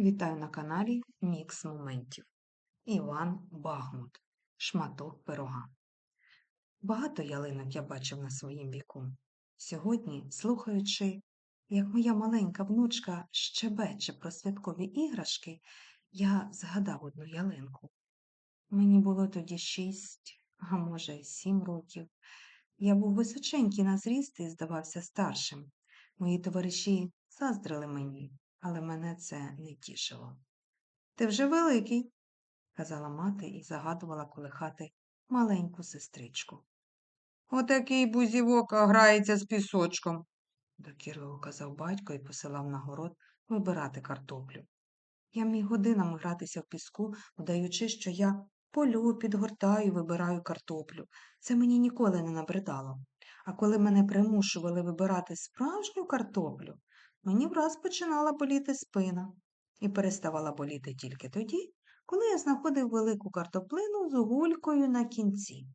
Вітаю на каналі Мікс Моментів. Іван Багмут. Шматок пирога. Багато ялинок я бачив на своїм віку. Сьогодні, слухаючи, як моя маленька внучка щебече про святкові іграшки, я згадав одну ялинку. Мені було тоді шість, а може, сім років. Я був височенький на зріст і здавався старшим. Мої товариші заздрили мені, але мене це не тішило. Ти вже великий, казала мати і загадувала колихати маленьку сестричку. Отакий бузівока грається з пісочком, докірливо казав батько і посилав на город вибирати картоплю. Я міг годинами гратися в піску, вдаючи, що я полю, підгортаю, вибираю картоплю. Це мені ніколи не набридало. А коли мене примушували вибирати справжню картоплю, мені враз починала боліти спина і переставала боліти тільки тоді, коли я знаходив велику картоплину з гулькою на кінці.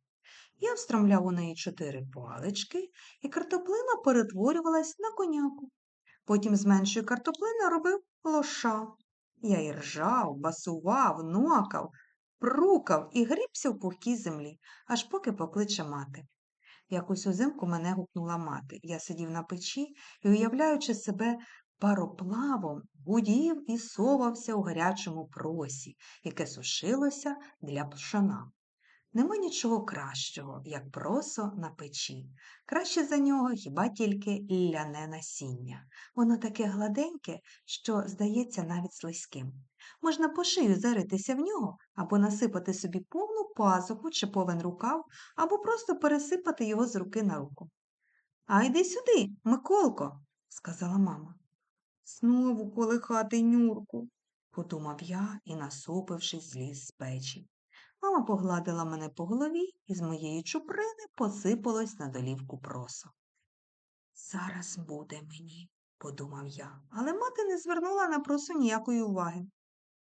Я встромляв у неї чотири палички, і картоплина перетворювалась на коняку. Потім з меншої картоплини робив лоша. Я й ржав, басував, нокав, прукав і грібся в пухкій землі, аж поки покличе мати. Якось узимку мене гукнула мати. Я сидів на печі і, уявляючи себе пароплавом, гудів і совався у гарячому просі, яке сушилося для пшона. Нема нічого кращого, як просо на печі. Краще за нього хіба тільки ляне насіння. Воно таке гладеньке, що здається навіть слизьким. Можна по шию заритися в нього або насипати собі повну пазуху чи повен рукав, або просто пересипати його з руки на руку. А йди сюди, Миколко, сказала мама. Знову колихати нюрку, подумав я і, насупившись, зліз з печі. Мама погладила мене по голові і з моєї чуприни посипалось на долівку просо. Зараз буде мені, подумав я, але мати не звернула на просо ніякої уваги.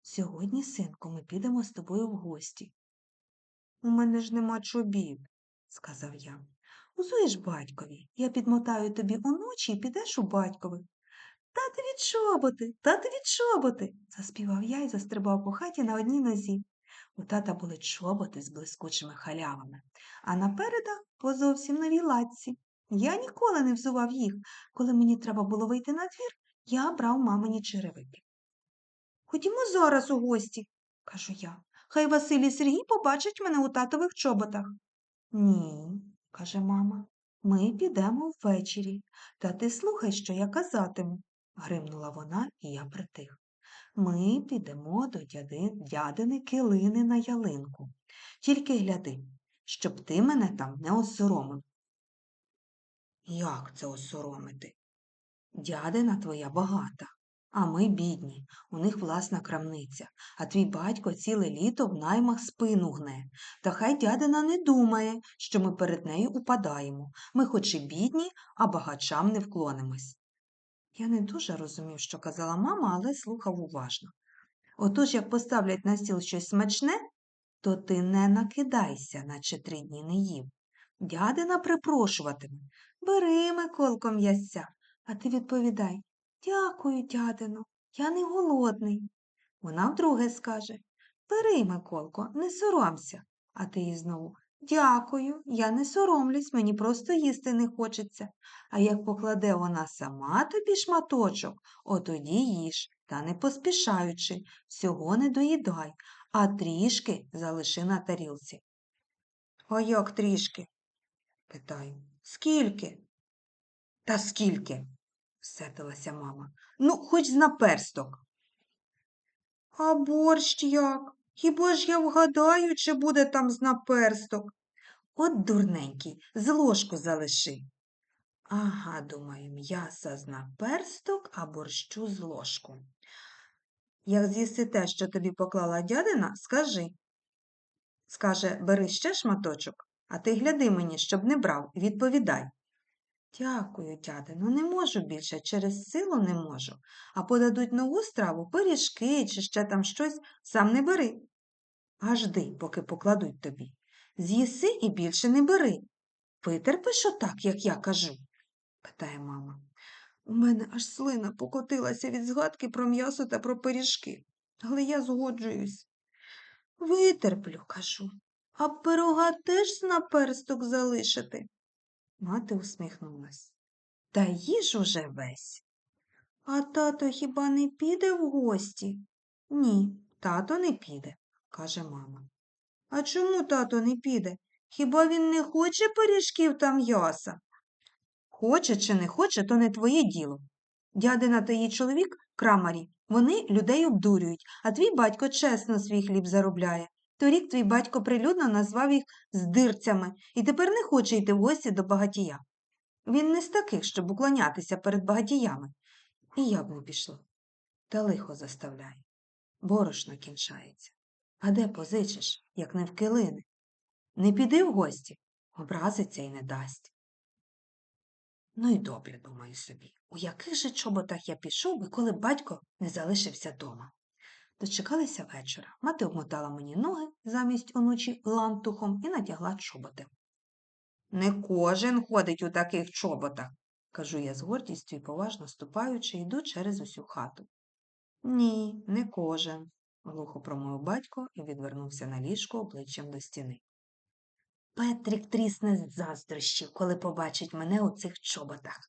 Сьогодні, синку, ми підемо з тобою в гості. У мене ж нема чобіт, сказав я. Узуєш батькові, я підмотаю тобі уночі і підеш у батькові. Татові чоботи, татові чоботи, заспівав я і застрибав по хаті на одній нозі. У тата були чоботи з блискучими халявами, а напереда по зовсім новій латці. Я ніколи не взував їх. Коли мені треба було вийти на двір, я брав мамині черевики. Ходімо зараз у гості, кажу я. Хай Василь і Сергій побачать мене у татових чоботах. Ні, каже мама, ми підемо ввечері, та ти слухай, що я казатиму, гримнула вона, і я притих. Ми підемо до дяди, дядини килини на ялинку. Тільки гляди, щоб ти мене там не осоромив. Як це осоромити? Дядина твоя багата, а ми бідні, у них власна крамниця, а твій батько ціле літо в наймах спину гне. Та хай дядина не думає, що ми перед нею упадаємо. Ми хоч і бідні, а багачам не вклонимось. Я не дуже розумів, що казала мама, але слухав уважно. Отож, як поставлять на стіл щось смачне, то ти не накидайся, наче три дні не їв. Дядина припрошуватиме Бери, Миколко, м'ясця, а ти відповідай Дякую, дядино, я не голодний. Вона вдруге скаже Бери, Миколко, не соромся, а ти їй знову Дякую, я не соромлюсь, мені просто їсти не хочеться. А як покладе вона сама тобі шматочок, отоді їж, та не поспішаючи, всього не доїдай, а трішки залиши на тарілці. А як трішки? питаю. Скільки? Та скільки? Сердилася мама. Ну, хоч з наперсток. А борщ як? Хіба ж я вгадаю, чи буде там з наперсток? От дурненький, з ложку залиши. Ага, думаю, м'яса з наперсток, а борщу з ложку. Як з'їси те, що тобі поклала дядина, скажи. Скаже, бери ще шматочок, а ти гляди мені, щоб не брав, відповідай. Дякую, дядино, не можу більше, через силу не можу. А подадуть нову страву, пиріжки чи ще там щось, сам не бери. А жди, поки покладуть тобі. З'їси і більше не бери. Витерпиш отак, як я кажу? питає мама. У мене аж слина покотилася від згадки про м'ясо та про пиріжки, але я згоджуюсь. Витерплю, кажу, а пирога теж на персток залишити. Мати усміхнулась. Та їж уже весь. А тато хіба не піде в гості? Ні, тато не піде, каже мама. А чому тато не піде? Хіба він не хоче пиріжків та м'яса? Хоче чи не хоче, то не твоє діло. Дядина та її чоловік, крамарі, вони людей обдурюють, а твій батько чесно свій хліб заробляє. Торік твій батько прилюдно назвав їх здирцями і тепер не хоче йти в гості до багатія. Він не з таких, щоб уклонятися перед багатіями. І я б пішла. Та лихо заставляє. Борошно кінчається. А де позичиш, як не в килини? Не піди в гості, образиться і не дасть. Ну й добре, думаю собі, у яких же чоботах я пішов би, коли батько не залишився дома. Дочекалися вечора. Мати обмотала мені ноги замість оночі лантухом і натягла чоботи. Не кожен ходить у таких чоботах, кажу я з гордістю і поважно ступаючи, йду через усю хату. Ні, не кожен, глухо промовив батько і відвернувся на ліжко обличчям до стіни. Петрик трісне з заздрощів, коли побачить мене у цих чоботах.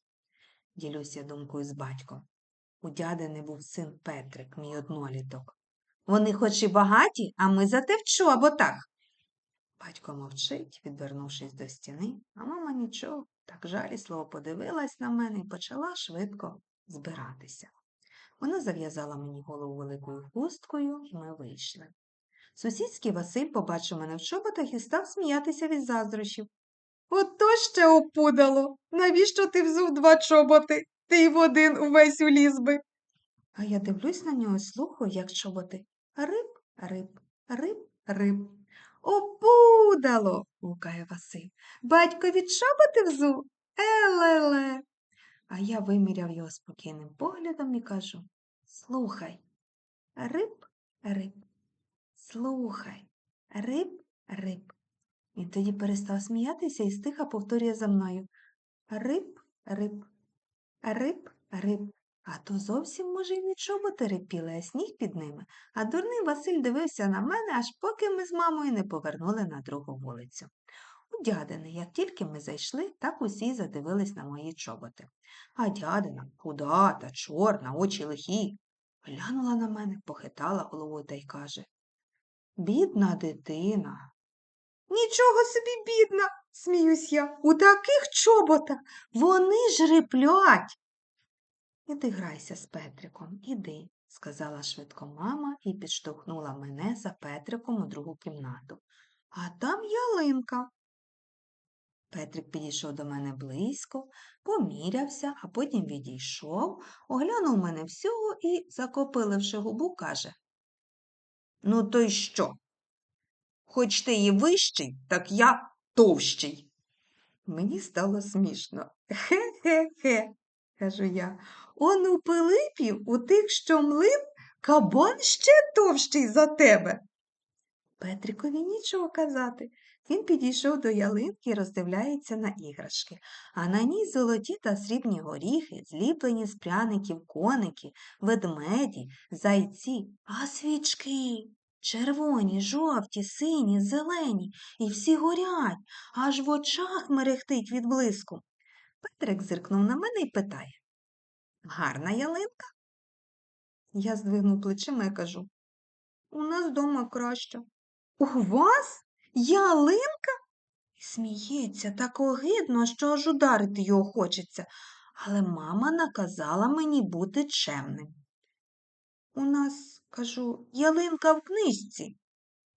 Ділюся думкою з батьком. У дядини був син Петрик, мій одноліток. Вони хоч і багаті, а ми зате в чоботах. Батько мовчить, відвернувшись до стіни, а мама нічого, так жалісливо подивилась на мене і почала швидко збиратися. Вона зав'язала мені голову великою хусткою, і ми вийшли. Сусідський Василь побачив мене в чоботах і став сміятися від заздрощів. Ото ще опудало. Навіщо ти взув два чоботи? Ти в один увесь уліз би. А я дивлюсь на нього і слухаю, як чоботи. Риб, риб, риб, риб. Опудало. гукає Василь. Батькові чоботи взув? Елеле. А я виміряв його спокійним поглядом і кажу Слухай, риб, риб, слухай, риб, риб. Він тоді перестав сміятися і стиха повторює за мною Риб, риб, риб, риб. А то зовсім, може, й не чоботи рипіли, а сніг під ними. А дурний Василь дивився на мене, аж поки ми з мамою не повернули на другу вулицю. У дядини, як тільки ми зайшли, так усі задивились на мої чоботи. А дядина, худа та чорна, очі лихі, глянула на мене, похитала головою та й каже Бідна дитина. Нічого собі, бідна, сміюсь я, у таких чоботах вони ж риплять. Іди грайся з Петриком, іди, сказала швидко мама і підштовхнула мене за Петриком у другу кімнату. А там ялинка. Петрик підійшов до мене близько, помірявся, а потім відійшов, оглянув мене всього і, закопиливши губу, каже Ну, то й що? Хоч ти і вищий, так я товщий. Мені стало смішно. Хе-хе-хе, кажу я. Он у Пилипів, у тих, що млин, кабан ще товщий за тебе. Петрикові нічого казати. Він підійшов до ялинки і роздивляється на іграшки, а на ній золоті та срібні горіхи, зліплені з пряників коники, ведмеді, зайці, а свічки. Червоні, жовті, сині, зелені, і всі горять, аж в очах мерехтить від блиску. Петрик зиркнув на мене і питає Гарна ялинка? Я здвигнув плечима і кажу У нас дома краще. У вас? Ялинка? Сміється так огидно, що аж ударити його хочеться, але мама наказала мені бути чемним. У нас, кажу, ялинка в книжці.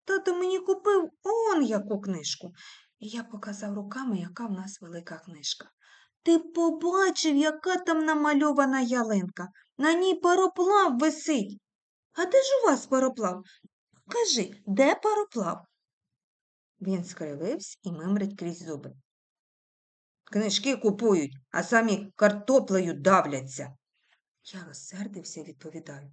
Тато мені купив он яку книжку. І я показав руками, яка в нас велика книжка. Ти побачив, яка там намальована ялинка. На ній пароплав висить. А де ж у вас пароплав? Кажи, де пароплав? Він скривився і мимрить крізь зуби. Книжки купують, а самі картоплею давляться. Я розсердився і відповідаю.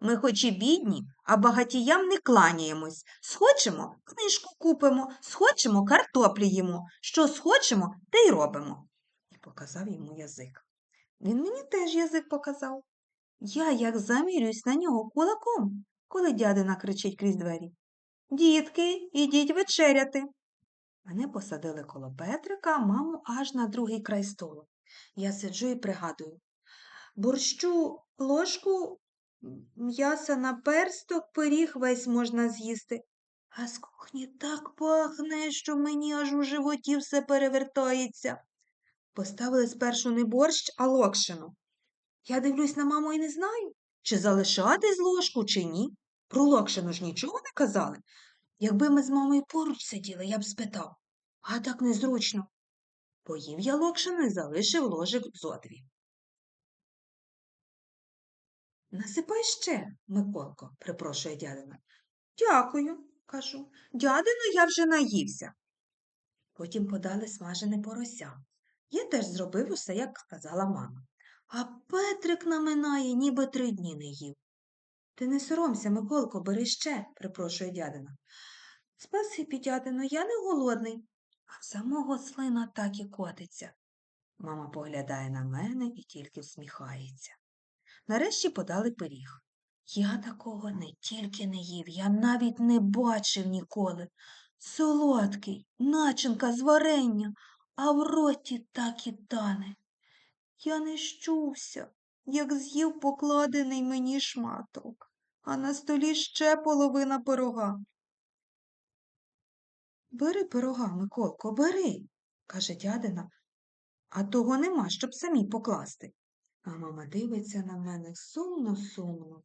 Ми хоч і бідні, а багатіям не кланяємось. Схочемо, книжку купимо, схочемо, картоплі їмо. Що схочемо, те й робимо. І показав йому язик. Він мені теж язик показав. Я як замірююсь на нього кулаком, коли дядина кричить крізь двері. Дітки, ідіть вечеряти. Мене посадили коло Петрика, маму аж на другий край столу. Я сиджу і пригадую. Борщу ложку, м'яса на персток, пиріг весь можна з'їсти. А з кухні так пахне, що мені аж у животі все перевертається. Поставили спершу не борщ, а локшину. Я дивлюсь на маму і не знаю, чи залишати з ложку, чи ні. Про локшину ж нічого не казали. Якби ми з мамою поруч сиділи, я б спитав, а так незручно. Поїв я локшину і залишив ложик зо дві. Насипай ще, Миколко, припрошує дядина. Дякую, кажу. Дядино, я вже наївся. Потім подали смажене порося. Я теж зробив усе, як сказала мама. А Петрик наминає, ніби три дні не їв. Ти не соромся, Миколко, бери ще, припрошує дядина. Спасибі, дядино, я не голодний. А самого слина так і котиться. Мама поглядає на мене і тільки всміхається. Нарешті подали пиріг. Я такого не тільки не їв, я навіть не бачив ніколи. Солодкий, начинка з варення, а в роті так і тане. Я не щувся, як з'їв покладений мені шматок, а на столі ще половина пирога. Бери пирога, Миколко, бери, каже дядина, а того нема, щоб самі покласти. А мама дивиться на мене сумно-сумно.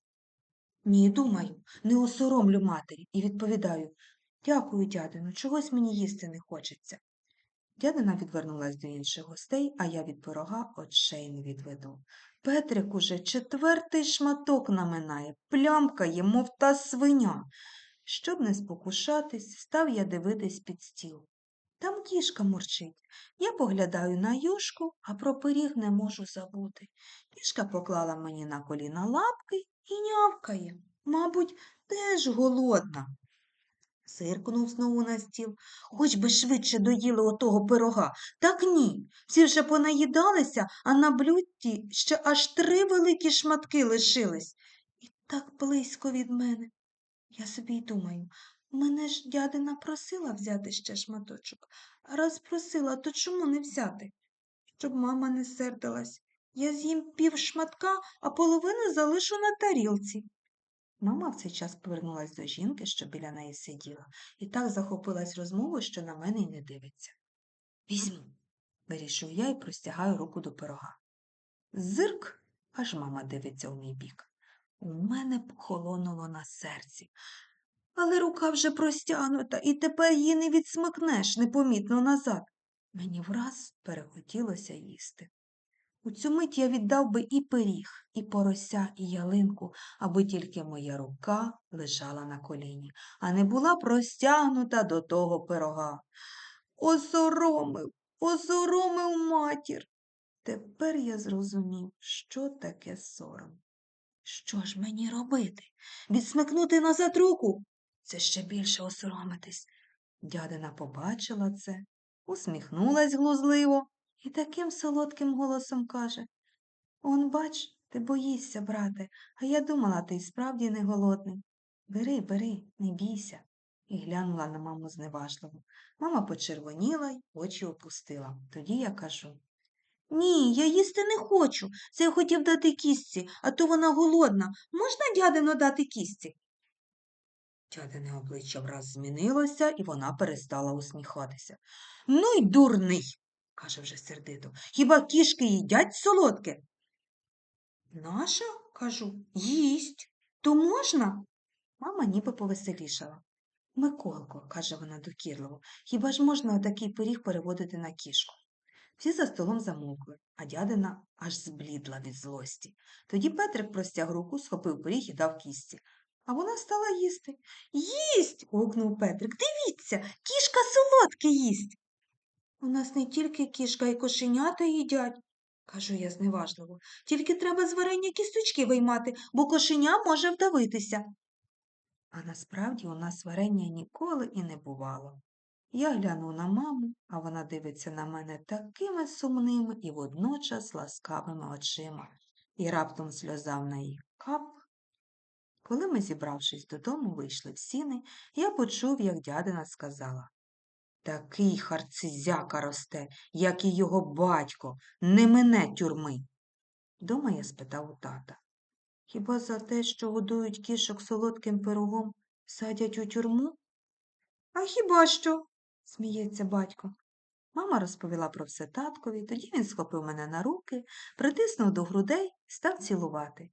Ні, думаю, не осоромлю матері і відповідаю Дякую, дядину, чогось мені їсти не хочеться. Дядина відвернулась до інших гостей, а я від пирога очей не відведу. Петрик уже четвертий шматок наминає, плямкає, мов та свиня. Щоб не спокушатись, став я дивитись під стіл. Там кішка мурчить. Я поглядаю на юшку, а про пиріг не можу забути. Кішка поклала мені на коліна лапки і нявкає. Мабуть, теж голодна. Зиркнув знову на стіл. Хоч би швидше доїли отого пирога. Так ні. Всі вже понаїдалися, а на блюдці ще аж три великі шматки лишились. І так близько від мене. Я собі й думаю, мене ж дядина просила взяти ще шматочок. Раз просила, то чому не взяти? Щоб мама не сердилась. Я з'їм пів шматка, а половину залишу на тарілці. Мама в цей час повернулась до жінки, що біля неї сиділа, і так захопилась розмовою, що на мене й не дивиться. Візьму, вирішую я і простягаю руку до пирога. Зирк, аж мама дивиться у мій бік. У мене похолонуло на серці. Але рука вже простягнута, і тепер її не відсмикнеш непомітно назад. Мені враз перехотілося їсти. У цю мить я віддав би і пиріг, і порося, і ялинку, аби тільки моя рука лежала на коліні, а не була простягнута до того пирога. Осоромив, осоромив матір. Тепер я зрозумів, що таке сором. Що ж мені робити? Відсмикнути назад руку? Це ще більше осоромитись. Дядина побачила це, усміхнулась глузливо і таким солодким голосом каже Он, бач, ти боїшся, брате, а я думала, ти й справді не голодний. Бери, бери, не бійся. І глянула на маму зневажливо. Мама почервоніла й очі опустила. Тоді я кажу Ні, я їсти не хочу. Це я хотів дати кістці, а то вона голодна. Можна дядино дати кістці? Дядине обличчя враз змінилося, і вона перестала усміхатися. Ну й дурний, каже вже сердито. Хіба кішки їдять солодке? Наша, кажу, їсть. То можна? Мама ніби повеселішала. Миколко, каже вона докірливо, хіба ж можна отакий пиріг переводити на кішку? Всі за столом замовкли, а дядина аж зблідла від злості. Тоді Петрик простяг руку, схопив пиріг і дав кістці. А вона стала їсти. Їсть. гукнув Петрик. Дивіться, кішка солодке їсть. У нас не тільки кішка і кошенята їдять, кажу я зневажливо. Тільки треба з варення кісточки виймати, бо кошеня може вдавитися. А насправді у нас варення ніколи і не бувало. Я гляну на маму, а вона дивиться на мене такими сумними і водночас ласкавими очима, і раптом сльоза в неї кап. Коли ми, зібравшись додому, вийшли в сіни, я почув, як дядина сказала Такий харцизяка росте, як і його батько, не мине тюрми. Дома я спитав у тата. Хіба за те, що годують кішок солодким пирогом, садять у тюрму? А хіба що? сміється батько. Мама розповіла про все таткові, тоді він схопив мене на руки, притиснув до грудей став цілувати.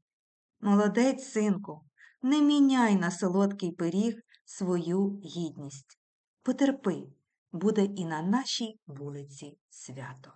Молодець, синку, не міняй на солодкий пиріг свою гідність. Потерпи, буде і на нашій вулиці свято.